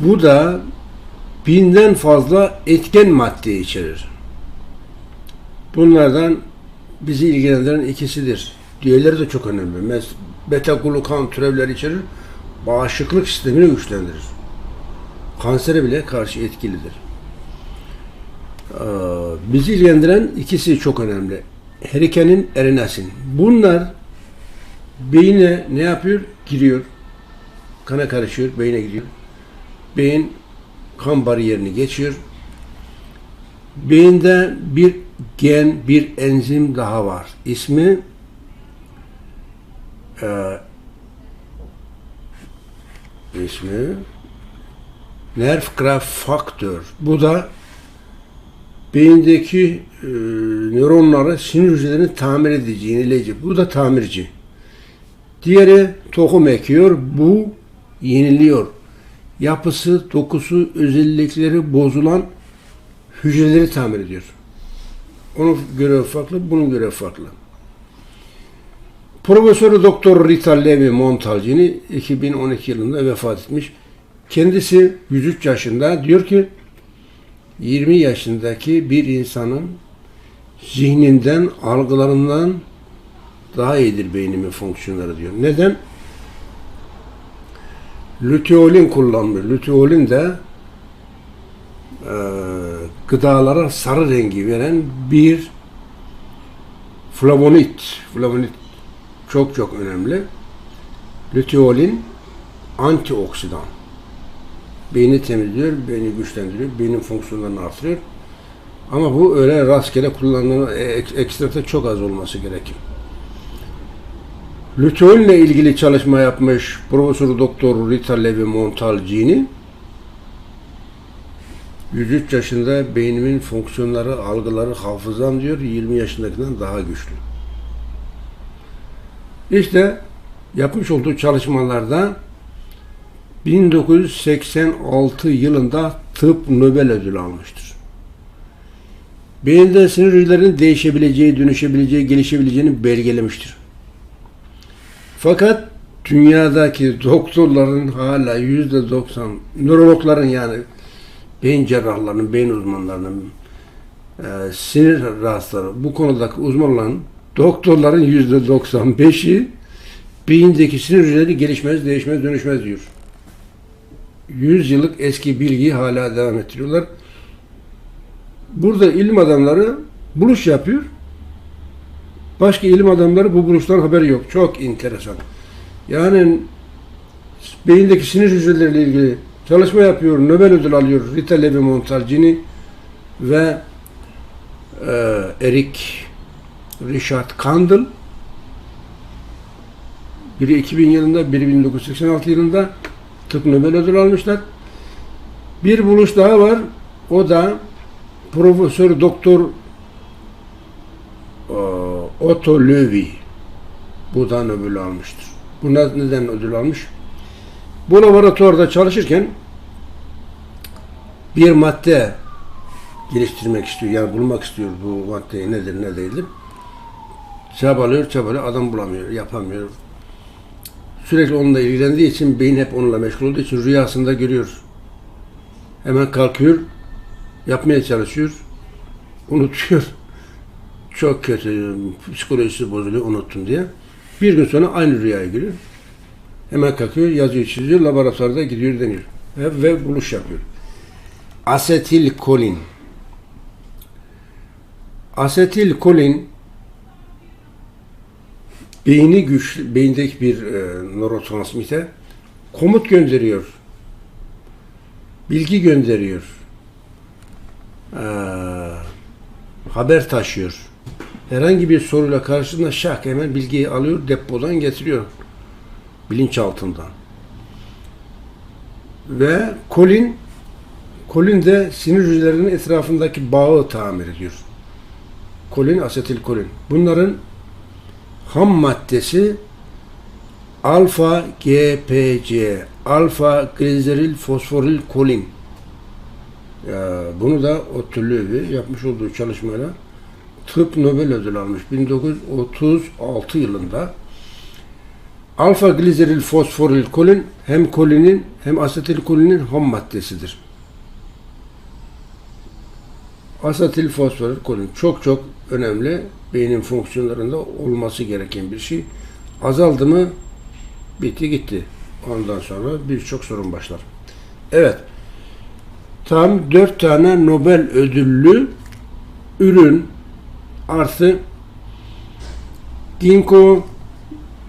Bu da binden fazla etken madde içerir. Bunlardan bizi ilgilendiren ikisidir. Diğerleri de çok önemli. Mes beta glukan türevleri içerir. Bağışıklık sistemini güçlendirir. Kansere bile karşı etkilidir. Ee, bizi ilgilendiren ikisi çok önemli. Herikenin, erinesin. Bunlar beyine ne yapıyor? Giriyor. Kana karışıyor, beyine gidiyor. Beyin kan bariyerini geçiyor. Beyinde bir gen, bir enzim daha var. İsmi e, ismi Nervkraft faktör. Bu da beyindeki e, nöronları, sinir hücrelerini tamir edici, yenileyici. Bu da tamirci. Diğeri tohum ekiyor. Bu yeniliyor. Yapısı, dokusu, özellikleri bozulan hücreleri tamir ediyor. Onun görevi farklı, bunun görevi farklı. Profesör Doktor Rita Levi Montalcini 2012 yılında vefat etmiş. Kendisi 103 yaşında diyor ki 20 yaşındaki bir insanın zihninden, algılarından daha iyidir beynimin fonksiyonları diyor. Neden? Luteolin kullanmış. Luteolin de e, gıdalara sarı rengi veren bir flavonit. Flavonit çok çok önemli. Luteolin antioksidan. Beyni temizliyor, beyni güçlendiriyor, beynin fonksiyonlarını artırıyor. Ama bu öyle rastgele kullanılan ekstrakta çok az olması gerekir. İle ilgili çalışma yapmış Profesör Doktor Rita Levi Montalcini 103 yaşında beynimin fonksiyonları, algıları, hafızam diyor 20 yaşındakinden daha güçlü. İşte yapmış olduğu çalışmalarda 1986 yılında tıp Nobel ödülü almıştır. Beyinde sinir hücrelerinin değişebileceği, dönüşebileceği, gelişebileceğini belgelemiştir. Fakat dünyadaki doktorların hala yüzde doksan, nörologların yani beyin cerrahlarının, beyin uzmanlarının, e, sinir rahatsızları bu konudaki uzman olan doktorların yüzde doksan beşi beyindeki sinir hücreleri gelişmez, değişmez, dönüşmez diyor. 100 yıllık eski bilgiyi hala devam ettiriyorlar. Burada ilim adamları buluş yapıyor. Başka ilim adamları bu buluştan haberi yok. Çok enteresan. Yani beyindeki sinir hücreleriyle ilgili çalışma yapıyor, Nobel ödül alıyor Rita Levi Montalcini ve e, Eric Richard Kandel. Biri 2000 yılında, biri 1986 yılında tıp Nobel ödül almışlar. Bir buluş daha var. O da Profesör Doktor e, Otto Löwy bu da Nobel almıştır. Bu neden ödül almış? Bu laboratuvarda çalışırken bir madde geliştirmek istiyor. Yani bulmak istiyor bu madde nedir ne değildir. Çabalıyor çabalıyor adam bulamıyor yapamıyor. Sürekli onunla ilgilendiği için beyin hep onunla meşgul olduğu için rüyasında görüyor. Hemen kalkıyor yapmaya çalışıyor. Unutuyor. Çok kötü. Psikolojisi bozuluyor unuttum diye. Bir gün sonra aynı rüyaya giriyor. Hemen kalkıyor, yazıyor, çiziyor, laboratuvarda gidiyor deniyor. Ve, ve buluş yapıyor. Asetilkolin. Asetilkolin beyni güç, beyindeki bir e, nörotransmitter komut gönderiyor. Bilgi gönderiyor. Ee, haber taşıyor. Herhangi bir soruyla karşısında şak hemen bilgiyi alıyor, depodan getiriyor. Bilinçaltından. Ve kolin kolin de sinir hücrelerinin etrafındaki bağı tamir ediyor. Kolin, asetilkolin. Bunların ham maddesi alfa GPC, alfa glyceril fosforil kolin. Bunu da Ottolövi yapmış olduğu çalışmayla tıp Nobel ödülü almış 1936 yılında. Alfa gliseril fosforil kolin hem kolinin hem asetilkolinin ham maddesidir. Asetil fosforil kolin çok çok önemli. Beynin fonksiyonlarında olması gereken bir şey. Azaldı mı bitti gitti. Ondan sonra birçok sorun başlar. Evet. Tam dört tane Nobel ödüllü ürün artı ginkgo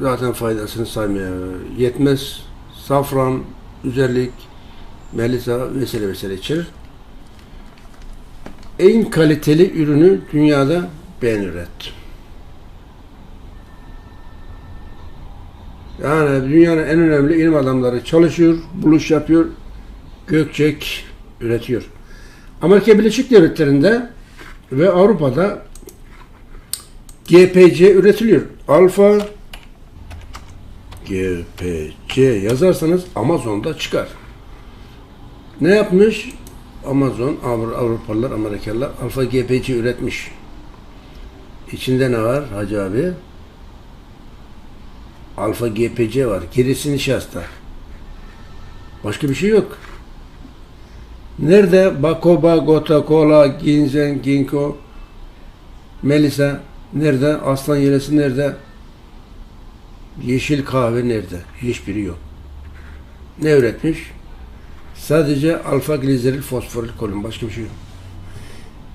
zaten faydasını saymaya yetmez. Safran, üzerlik, melisa vesaire vesaire içerir. En kaliteli ürünü dünyada ben ürettim. Yani dünyanın en önemli ilim adamları çalışıyor, buluş yapıyor, Gökçek üretiyor. Amerika Birleşik Devletleri'nde ve Avrupa'da GPC üretiliyor. Alfa GPC yazarsanız Amazon'da çıkar. Ne yapmış? Amazon, Avru- Avrupalılar, Amerikalılar Alfa GPC üretmiş. İçinde ne var Hacı abi? Alfa GPC var. Gerisi nişasta. Başka bir şey yok. Nerede Bakoba, Gota, Kola, Ginzen, Ginkgo, Melisa nerede? Aslan yelesi nerede? Yeşil kahve nerede? Hiçbiri yok. Ne üretmiş? Sadece alfa gliseril fosforil kolin. Başka bir şey yok.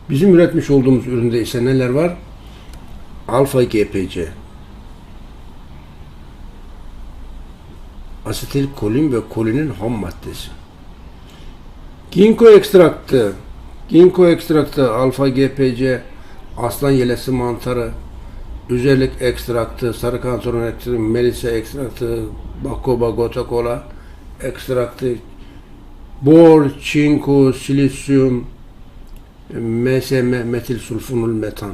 Bizim üretmiş olduğumuz üründe ise neler var? Alfa GPC. Asetil kolin ve kolinin ham maddesi. Ginkgo ekstraktı. Ginkgo ekstraktı, alfa GPC, aslan yelesi mantarı, üzerlik ekstraktı, sarı kantaron ekstraktı, melisa ekstraktı, bakoba, gota kola ekstraktı, bor, çinko, silisyum, MSM, metil sulfonul metan.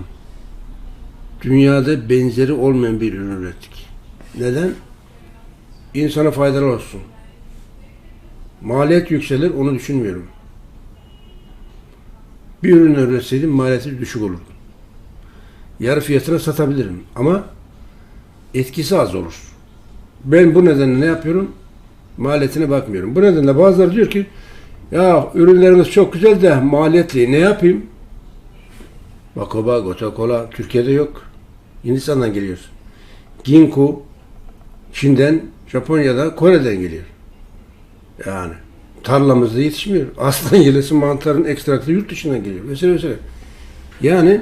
Dünyada benzeri olmayan bir ürün ürettik. Neden? İnsana faydalı olsun. Maliyet yükselir, onu düşünmüyorum. Bir ürün üretseydim maliyeti düşük olurdu. Yarı fiyatına satabilirim ama etkisi az olur. Ben bu nedenle ne yapıyorum? Maliyetine bakmıyorum. Bu nedenle bazıları diyor ki ya ürünleriniz çok güzel de maliyetli. Ne yapayım? Bakoba, Gota Cola Türkiye'de yok. Hindistan'dan geliyor. Ginkgo Çin'den, Japonya'da, Kore'den geliyor. Yani tarlamızda yetişmiyor. Aslan yelesi mantarın ekstraktı yurt dışından geliyor. Vesaire vesaire. Yani